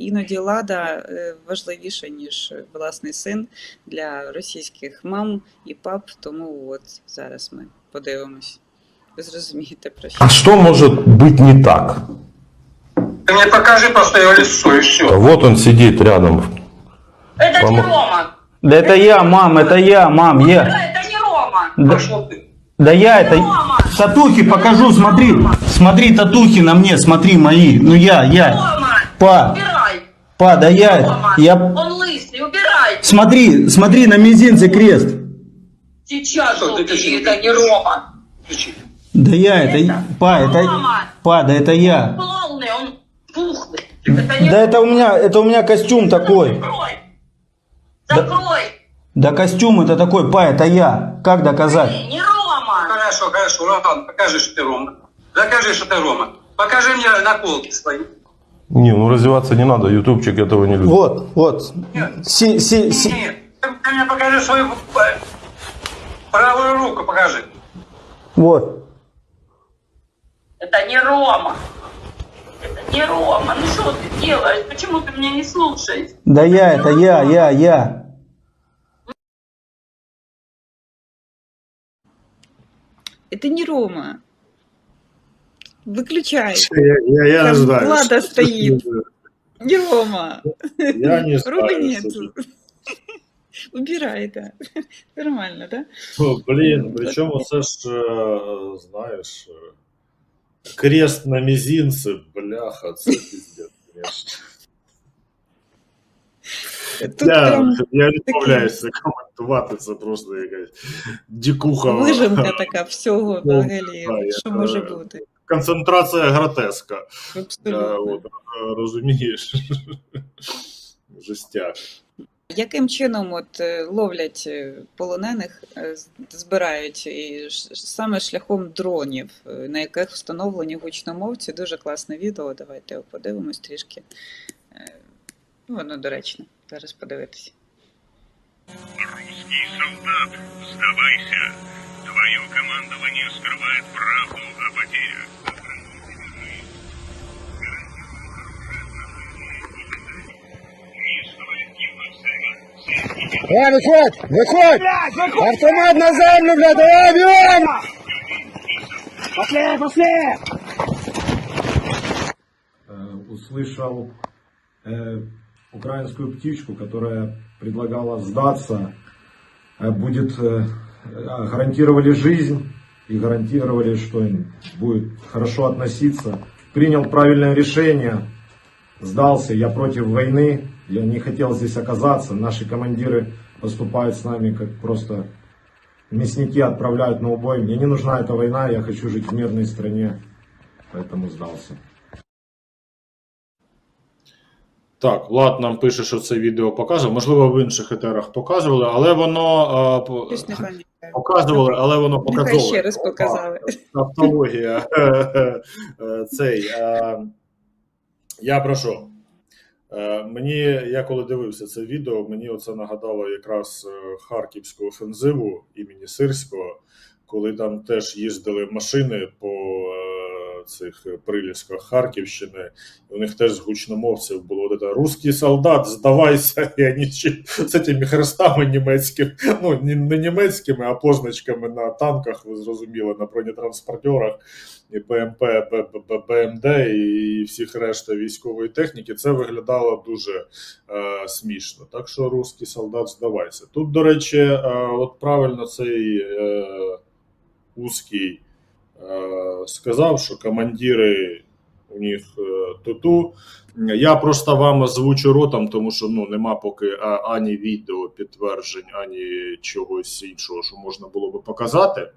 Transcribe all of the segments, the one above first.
іноді лада е, важливіша, ніж е, власний син для російських мам і пап. Тому от зараз ми подивимось. Ви зрозумієте про що. А что может быть не так? Ты мне покажи просто его лицо и все. Вот он сидит рядом. Это не Помо- Рома. Да это я, мам, это я, мам, Да, я. это не Рома. Да, Пошел ты. да я это... Рома. Татухи покажу, смотри. Смотри, татухи на мне, смотри мои. Ну я, я. Рома. Па, Убирай. па, да я, я... Он лысый, убирай. Смотри, смотри, на мизинце крест. Сейчас Что, же ты убери, это не Рома. Включи. Да я это... Па, это... Рома. Па, да это я. Полный, он пухлый. Это не Да это у меня, это у меня костюм такой. Закрой. Закрой. Да костюм это такой, па, это я. Как доказать? Не Рома. Хорошо, хорошо, Роман, покажи, что ты Рома. Докажи, что ты Рома. Покажи мне наколки свои. Не, ну раздеваться не надо, ютубчик этого не любит. Вот, вот. Си, си, си. Ты, ты мне покажи свою правую руку, покажи. Вот. Это не Рома. Это не Рома. Ну что ты делаешь? Почему ты меня не слушаешь? Да я, это я, я, я. Це не Рома. Виключай. Я, я, я не Там знаю. Влада стоит. Не Рома. Я не знаю. Ромы нет. слушай. Убирай это. Нормально, да? Ну, Блін, причому це ж, е, знаєш, е, крест на мізинці, бляха, це піздець, звісно. Тут Я, прям я відмовляюся коментувати, це просто якась дікуха. вижимка така всього Ну, взагалі, да, я- що може бути. Концентрація гротеска. Абсолютно. От, е, розумієш? Жестяк. Яким чином от е, ловлять е, полонених, е, збирають і саме шляхом дронів, на яких встановлені гучномовці? Дуже класне відео. Давайте його подивимось трішки. Ну, Воно доречно. Зараз подивитися. Русский солдат, сдавайся. Твое командование скрывает правду о потерях. Э, выходь! Выходь! Автомат на землю, блядь! Давай, бьем! Пошли, пошли! э, услышал э, украинскую птичку, которая предлагала сдаться, э, будет э, э, гарантировали жизнь и гарантировали, что им будет хорошо относиться. Принял правильное решение, сдался. Я против войны, я не хотел здесь оказаться. Наши командиры поступают с нами как просто мясники отправляют на убой. Мне не нужна эта война, я хочу жить в мирной стране, поэтому сдался. Так, Влад нам пише, що це відео показував. Можливо, в інших етерах показували, але воно е, по- Щось не пам'ятаю. показували, але воно Нехай показове. ще раз показали. Автологія. Е, Цей. е, Я прошу. Е, Мені, я коли дивився це відео, мені оце нагадало якраз е, Харківську офензиву імені Сирського, коли там теж їздили машини по е, цих прилісках Харківщини, у них теж з гучномовців було це «Русський солдат, здавайся, і вони з цими хрестами німецькими, ну не німецькими, а позначками на танках, ви зрозуміли, на бронетранспортерах і БМП, БМД і всіх решта військової техніки. Це виглядало дуже е, смішно. Так що русський солдат здавайся. Тут, до речі, е, от правильно цей е, узкий е, сказав, що командири у них е, туту. Я просто вам озвучу ротом, тому що ну нема поки ані відео підтверджень, ані чогось іншого, що можна було би показати. Е,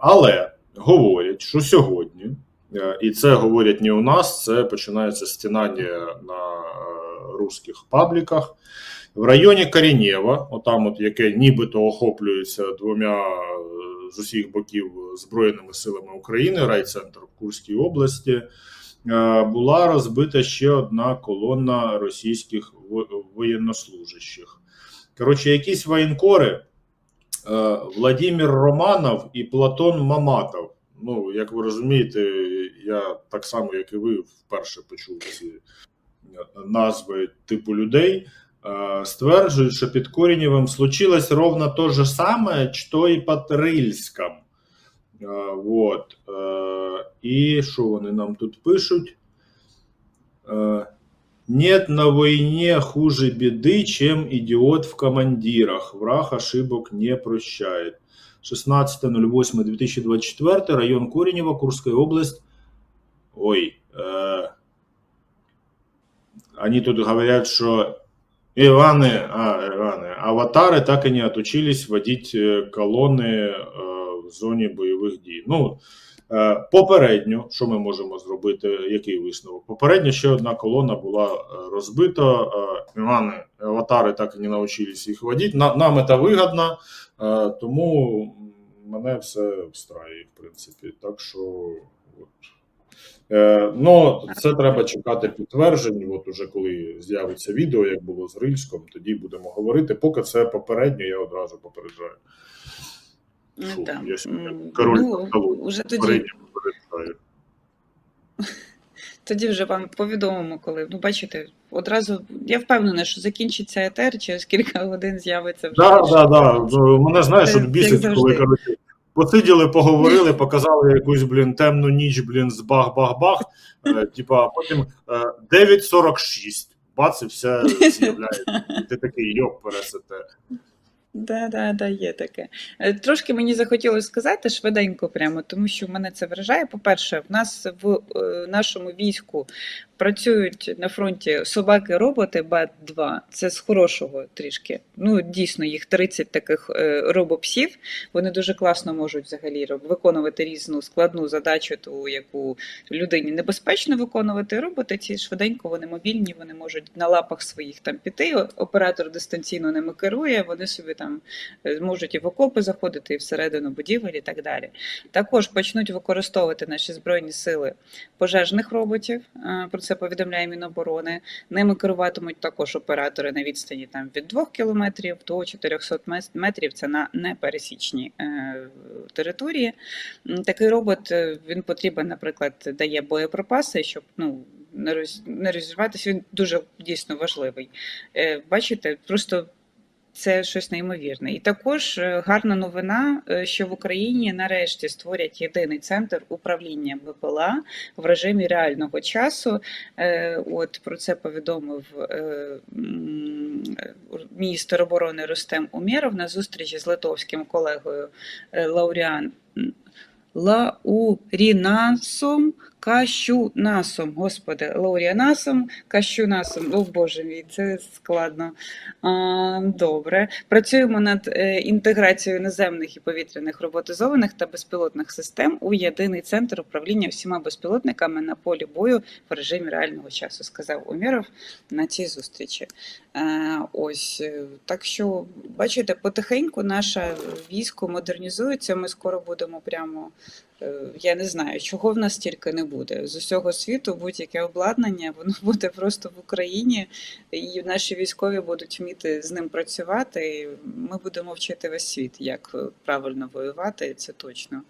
Але говорять, що сьогодні, е, і це говорять не у нас, це починається стінання на е, русських пабліках. В районі Корінєва, отам, от яке нібито охоплюється двома е, з усіх боків Збройними силами України, райцентр в Курській області, е, була розбита ще одна колона російських во- воєннослужащих. Коротше, якісь воєнкори, е, Владимир Романов і Платон Маматов. Ну, як ви розумієте, я так само, як і ви, вперше почув ці назви типу людей, е, стверджують, що під Коренєвим случилось ровно то же самое, что і під Рильськом. Е, Вот. Е, І що вони нам тут пишуть? Е, Нет на войне хуже беды, чем идиот в командирах. Враг ошибок не прощает. 16.08.2024, район Коренева, Курская область. Ой, э, они тут говорят, что Иваны, а, Иваны, аватары так и не отучились водить э, колонны э, в зоні бойових дій. Ну, е, попередньо, що ми можемо зробити, який висновок? Попередньо ще одна колона була е, розбита. Е, Івани, аватари так і не навчились їх водити. На, нам це вигідно, е, тому мене все встраює, в принципі. Так що. От. Ну, це треба чекати підтверджень. От уже коли з'явиться відео, як було з Рильськом, тоді будемо говорити. Поки це попередньо, я одразу попереджаю. Ну, Фу, да. я король ну, уже тоді, попереджаю. тоді вже вам повідомимо, коли. Ну, бачите, одразу я впевнена, що закінчиться етер, через кілька годин з'явиться вже. Да, да, да. Мене знаєш, бісить, коли коротше, посиділи, поговорили, показали якусь, блін, темну ніч, блін, з бах-бах-бах. Е, типа, а потім е, 9.46. Бац, і все з'являється. І ти такий йоп пересете. Да, да, да, є таке. Е, Трошки мені захотілося сказати швиденько, прямо, тому що мене це вражає. По-перше, в нас в е, нашому війську працюють на фронті собаки-роботи БАТ-2. Це з хорошого трішки. Ну, дійсно, їх 30 таких е, робопсів. Вони дуже класно можуть взагалі виконувати різну складну задачу, ту, яку людині небезпечно виконувати. Роботи ці швиденько, вони мобільні, вони можуть на лапах своїх там піти. Оператор дистанційно ними керує, вони собі там е, можуть і в окопи заходити, і всередину будівель, і так далі. Також почнуть використовувати наші збройні сили пожежних роботів. е, Про це повідомляє Міноборони. Ними керуватимуть також оператори на відстані там від 2 кілометрів до 400 мес- метрів. Це на непересічній е, території. Такий робот е, він потрібен, наприклад, дає боєприпаси, щоб ну. Не роз не розірватися, він дуже дійсно важливий. Е, Бачите, просто це щось неймовірне. І також е, гарна новина, е, що в Україні нарешті створять єдиний центр управління БПЛА в режимі реального часу. Е, От про це повідомив міністр оборони Рустем Умєров на зустрічі з литовським колегою Лауріан. Лаурінасом Кащунасом, господи, Лауріанасом Кащунасом. О Боже мій, це складно. А, добре. Працюємо над е, інтеграцією наземних і повітряних роботизованих та безпілотних систем у єдиний центр управління всіма безпілотниками на полі бою в режимі реального часу, сказав Умєров на цій зустрічі. Е, ось е, так що, бачите, потихеньку наше військо модернізується. Ми скоро будемо прямо. Я не знаю, чого в нас тільки не буде. З усього світу будь-яке обладнання, воно буде просто в Україні, і наші військові будуть вміти з ним працювати. І ми будемо вчити весь світ, як е, правильно воювати, це точно.